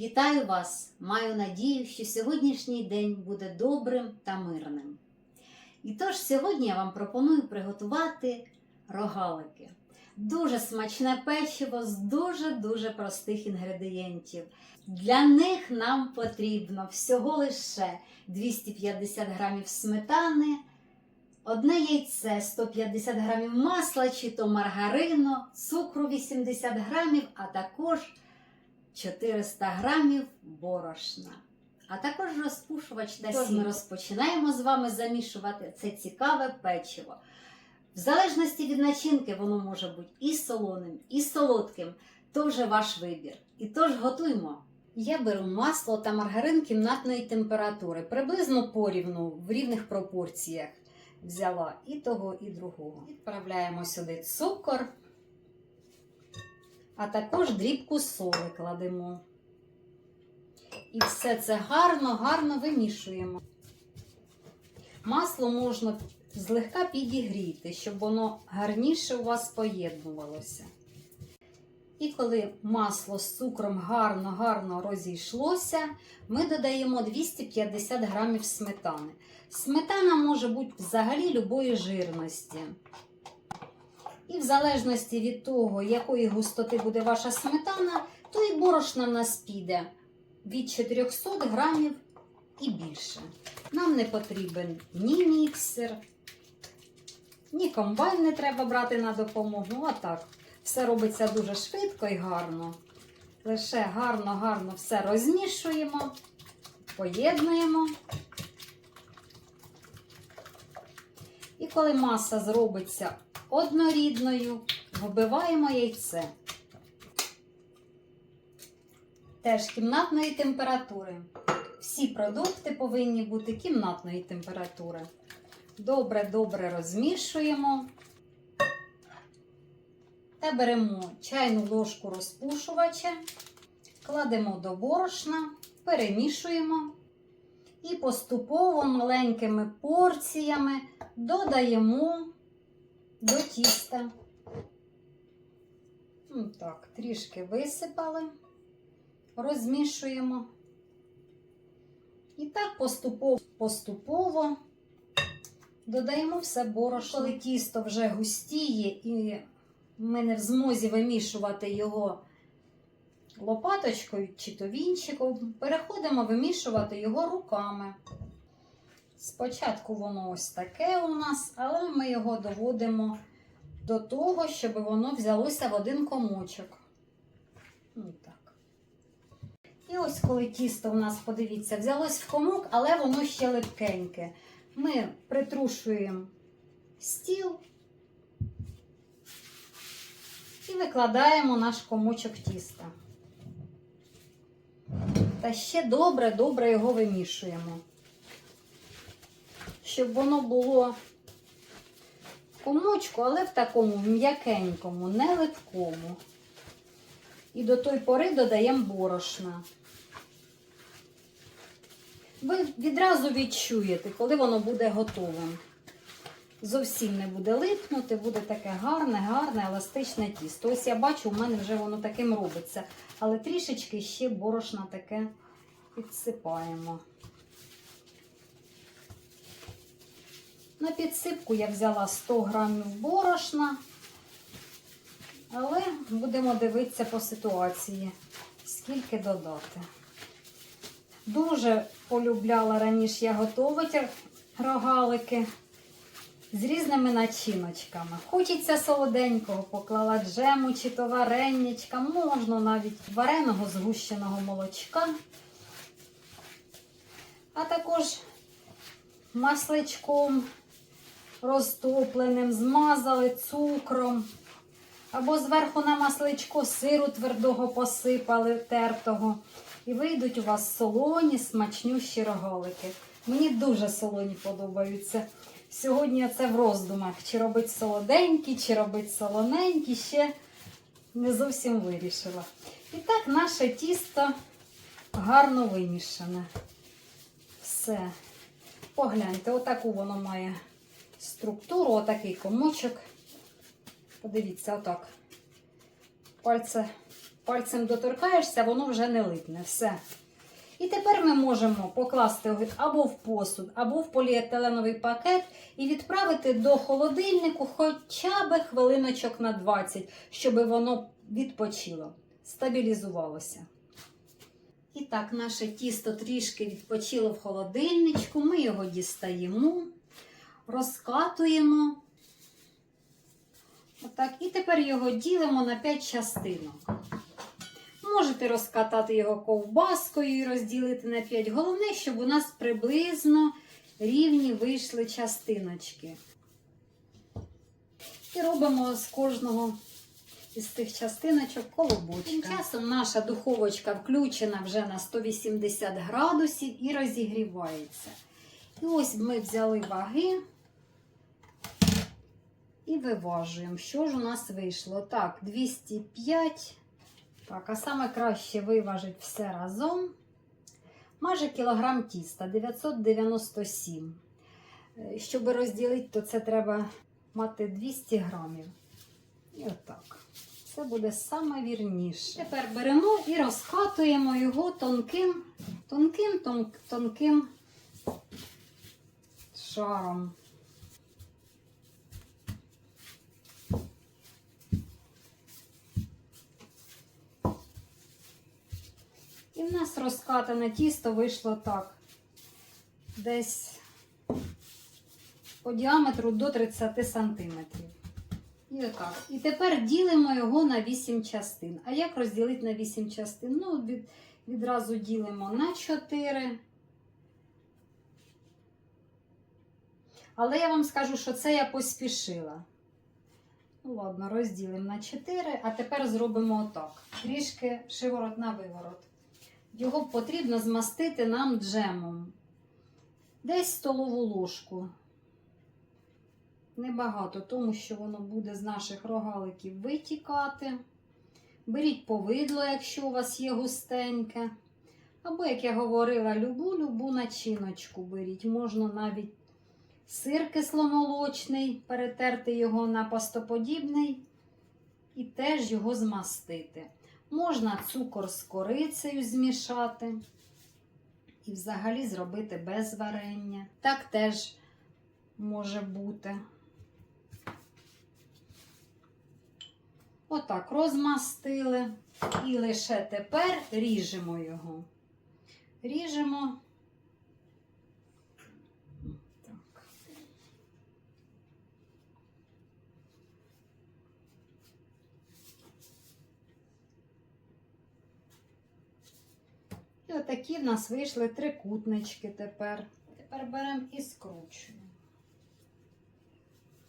Вітаю вас! Маю надію, що сьогоднішній день буде добрим та мирним. І тож сьогодні я вам пропоную приготувати рогалики. Дуже смачне печиво з дуже-дуже простих інгредієнтів. Для них нам потрібно всього лише 250 грамів сметани, одне яйце, 150 грамів масла чи то маргарину, цукру 80 грамів, а також 400 грамів борошна. А також розпушувач та Тож Ми розпочинаємо з вами замішувати це цікаве печиво. В залежності від начинки воно може бути і солоним, і солодким. То вже ваш вибір. І тож готуємо. Я беру масло та маргарин кімнатної температури, приблизно порівну в рівних пропорціях. Взяла і того, і другого. Відправляємо сюди цукор, а також дрібку соли кладемо. І все це гарно, гарно вимішуємо. Масло можна злегка підігріти, щоб воно гарніше у вас поєднувалося. І коли масло з цукром гарно-гарно розійшлося, ми додаємо 250 грамів сметани. Сметана може бути взагалі любої жирності. І в залежності від того, якої густоти буде ваша сметана, то і борошна в нас піде від 400 грамів і більше. Нам не потрібен ні міксер, ні комбайн не треба брати на допомогу. Отак. Все робиться дуже швидко і гарно. Лише гарно-гарно все розмішуємо, поєднуємо. І коли маса зробиться однорідною, вбиваємо яйце. Теж кімнатної температури. Всі продукти повинні бути кімнатної температури. Добре-добре розмішуємо. Та беремо чайну ложку розпушувача, кладемо до борошна, перемішуємо і поступово маленькими порціями додаємо до тіста. Так, трішки висипали, розмішуємо. І так поступово, поступово додаємо все борошно. Коли тісто вже густіє і ми не в змозі вимішувати його лопаточкою чи то вінчиком, переходимо вимішувати його руками. Спочатку воно ось таке у нас, але ми його доводимо до того, щоб воно взялося в один комочок. Ну, так. І ось коли тісто у нас, подивіться, взялось в комок, але воно ще липкеньке. Ми притрушуємо стіл і викладаємо наш комочок тіста. Та ще добре-добре його вимішуємо, щоб воно було в комочку, але в такому м'якенькому, не липкому. І до той пори додаємо борошна. Ви відразу відчуєте, коли воно буде готовим. Зовсім не буде липнути, буде таке гарне, гарне, еластичне тісто. Ось я бачу, у мене вже воно таким робиться. Але трішечки ще борошна таке підсипаємо. На підсипку я взяла 100 грамів борошна, але будемо дивитися по ситуації, скільки додати. Дуже полюбляла раніше я готувати рогалики з різними начиночками. Хочеться солоденького, поклала джему чи то вареннячка, можна навіть вареного згущеного молочка. А також масличком розтопленим, змазали цукром. Або зверху на масличко сиру твердого посипали, тертого. І вийдуть у вас солоні, смачнющі рогалики. Мені дуже солоні подобаються. Сьогодні це в роздумах, чи робить солоденькі, чи робить солоненькі, ще не зовсім вирішила. І так наше тісто гарно вимішане. Все. Погляньте, отаку воно має структуру, отакий комочок. Подивіться, отак. Пальце пальцем доторкаєшся, воно вже не липне. Все. І тепер ми можемо покласти його або в посуд, або в поліетиленовий пакет і відправити до холодильнику хоча б хвилиночок на 20, щоб воно відпочило, стабілізувалося. І так, наше тісто трішки відпочило в холодильничку. Ми його дістаємо, розкатуємо. Отак. І тепер його ділимо на 5 частинок. Можете розкатати його ковбаскою і розділити на 5. Головне, щоб у нас приблизно рівні вийшли частиночки. І робимо з кожного із цих частиночок колобочка. Тим часом наша духовочка включена вже на 180 градусів і розігрівається. І ось ми взяли ваги і виважуємо, що ж у нас вийшло. Так, 205. Так, а саме краще виважить все разом. Майже кілограм тіста 997. Е, Щоб розділити, то це треба мати 200 грамів. І отак. Це буде саме вірніше. Тепер беремо і розкатуємо його тонким, тонким, тонким шаром. В нас розкатане тісто вийшло так. Десь по діаметру до 30 сантиметрів. І отак. І тепер ділимо його на 8 частин. А як розділити на 8 частин? Ну, від, відразу ділимо на 4. Але я вам скажу, що це я поспішила. Ну, ладно, розділимо на 4, а тепер зробимо отак. Трішки шиворот на виворот. Його потрібно змастити нам джемом. Десь столову ложку. Небагато, тому що воно буде з наших рогаликів витікати. Беріть повидло, якщо у вас є густеньке. Або, як я говорила, любу-любу начиночку беріть. Можна навіть сир кисломолочний, перетерти його на пастоподібний і теж його змастити. Можна цукор з корицею змішати і взагалі зробити без варення. Так теж може бути. Отак розмастили. І лише тепер ріжемо його. Ріжемо. Так. І отакі в нас вийшли трикутнички тепер. Тепер беремо і скручуємо.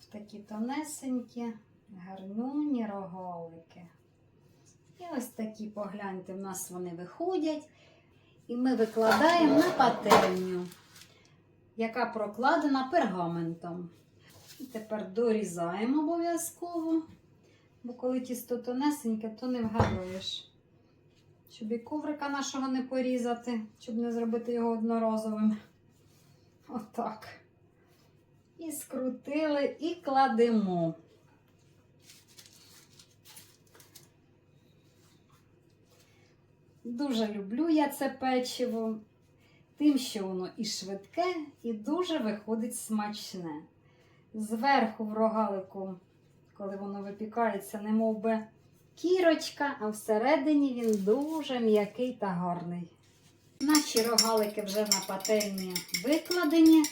В такі тонесенькі, гарнюні рогалики. І ось такі, погляньте, в нас вони виходять. І ми викладаємо на пательню, яка прокладена пергаментом. І тепер дорізаємо обов'язково, бо коли тісто тонесеньке, то не вгадуєш. Щоб і коврика нашого не порізати, щоб не зробити його одноразовим. Отак. І скрутили, і кладемо. Дуже люблю я це печиво, тим, що воно і швидке, і дуже виходить смачне. Зверху в рогалику, коли воно випікається, не би кірочка, а всередині він дуже м'який та гарний. Наші рогалики вже на пательні викладені.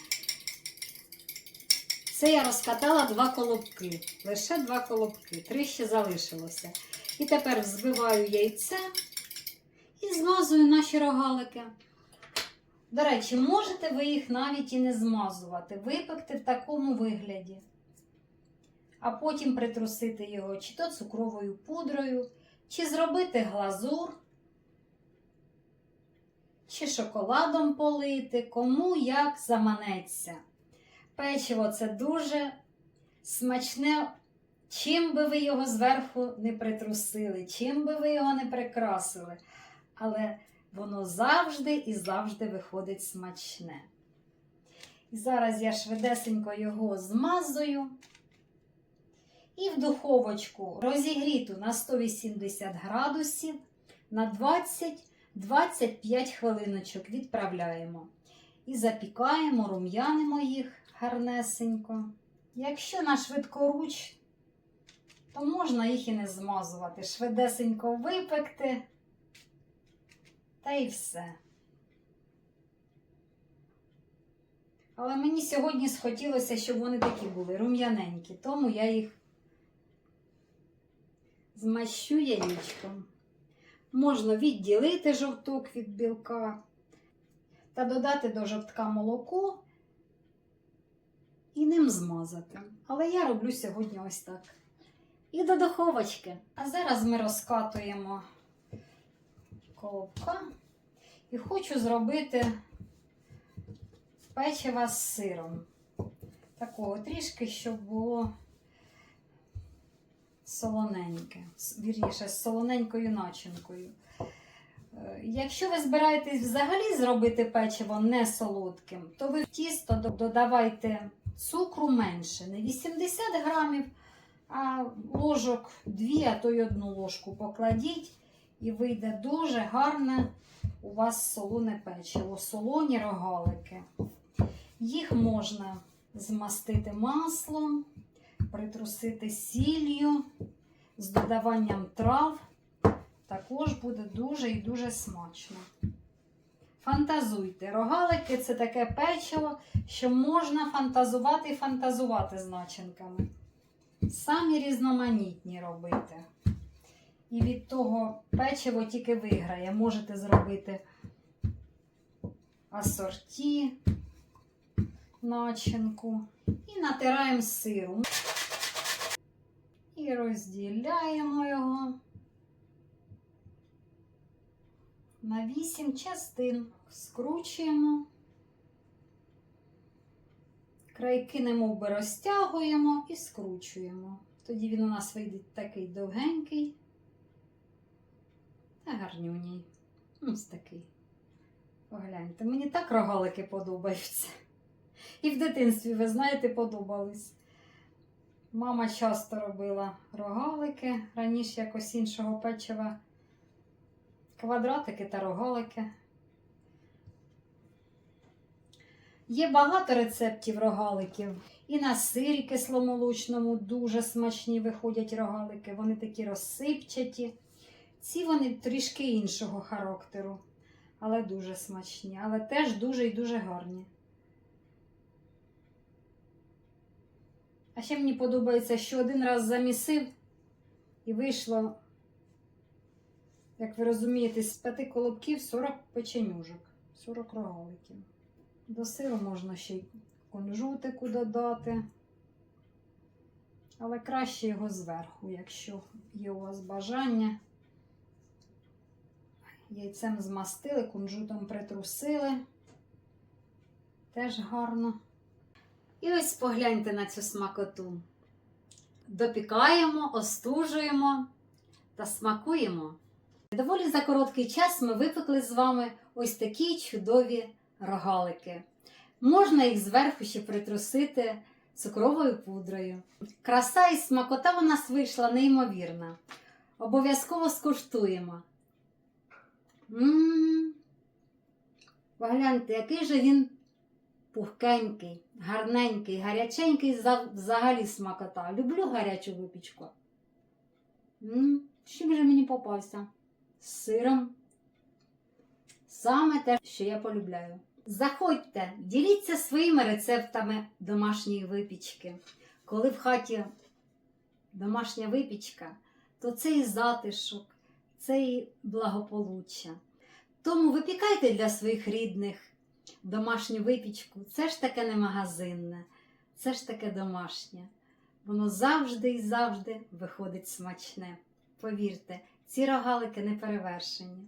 Це я розкатала два колобки. Лише два колобки. Три ще залишилося. І тепер взбиваю яйце і змазую наші рогалики. До речі, можете ви їх навіть і не змазувати, випекти в такому вигляді, а потім притрусити його чи то цукровою пудрою, чи зробити глазур, чи шоколадом полити, кому як заманеться. Печиво це дуже смачне, чим би ви його зверху не притрусили, чим би ви його не прикрасили. Але воно завжди і завжди виходить смачне. І зараз я швидесенько його змазую І в духовочку розігріту на 180 градусів на 20-25 хвилиночок відправляємо. І запікаємо, рум'янимо їх гарнесенько. Якщо на швидкоруч, то можна їх і не змазувати. Швидесенько випекти. Та й все. Але мені сьогодні схотілося, щоб вони такі були рум'яненькі, тому я їх змащу яєчком. Можна відділити жовток від білка та додати до жовтка молоко і ним змазати. Але я роблю сьогодні ось так. І до духовочки. А зараз ми розкатуємо колобка і хочу зробити печива з сиром. Такого трішки, щоб було солоненьке, вірніше, з солоненькою начинкою. Е, Якщо ви збираєтесь взагалі зробити печиво не солодким, то ви в тісто додавайте цукру менше, не 80 грамів, а ложок 2, а то й одну ложку покладіть, і вийде дуже гарне у вас солоне печиво, солоні рогалики. Їх можна змастити маслом, притрусити сіллю з додаванням трав. Також буде дуже і дуже смачно. Фантазуйте. Рогалики це таке печиво, що можна фантазувати і фантазувати з начинками. Самі різноманітні робити. І від того печиво тільки виграє. Можете зробити асорті, начинку. І натираємо сиру. Розділяємо його на 8 частин. Скручуємо. Крайки немов би розтягуємо і скручуємо. Тоді він у нас вийде такий довгенький та гарнюній. Ось такий. Погляньте, мені так рогалики подобаються. І в дитинстві, ви знаєте, подобались. Мама часто робила рогалики, раніше якось іншого печива. Квадратики та рогалики. Є багато рецептів рогаликів. І на сирі кисломолочному дуже смачні виходять рогалики. Вони такі розсипчаті. Ці вони трішки іншого характеру, але дуже смачні, але теж дуже і дуже гарні. А ще мені подобається, що один раз замісив і вийшло, як ви розумієте, з п'яти колобків 40 печенюжок, 40 рогаликів. До сиру можна ще й кунжутику додати. Але краще його зверху, якщо є у вас бажання. Яйцем змастили, кунжутом притрусили. Теж гарно. І ось погляньте на цю смакоту. Допікаємо, остужуємо та смакуємо. Доволі за короткий час ми випекли з вами ось такі чудові рогалики. Можна їх зверху ще притрусити цукровою пудрою. Краса і смакота у нас вийшла неймовірна. Обов'язково скуштуємо. М. Погляньте, який же він пухкенький, гарненький, гаряченький взагалі смакота. Люблю гарячу випічку. З Чим же мені попався? З сиром. Саме те, що я полюбляю. Заходьте, діліться своїми рецептами домашньої випічки. Коли в хаті домашня випічка, то це і затишок, це і благополуччя. Тому випікайте для своїх рідних домашню випічку. Це ж таке не магазинне, це ж таке домашнє. Воно завжди і завжди виходить смачне. Повірте, ці рогалики не перевершені.